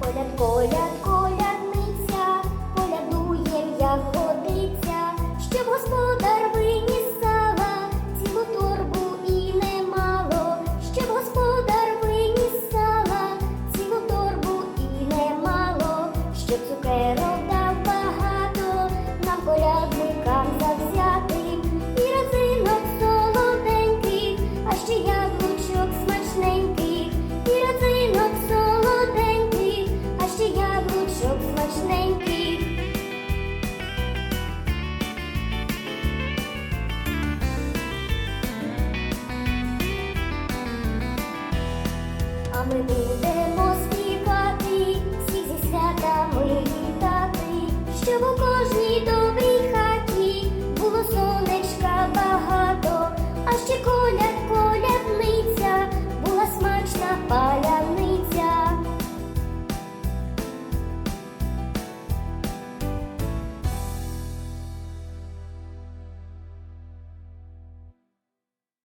Коляд, коляд, колядниця, колядуєм, як годиться, щоб господар виніс цілу торбу і немало, щоб господар виніс сала, цілу торбу і немало, щоб цукерок ми будемо співати, всі зі святами вітати, щоб у кожній до.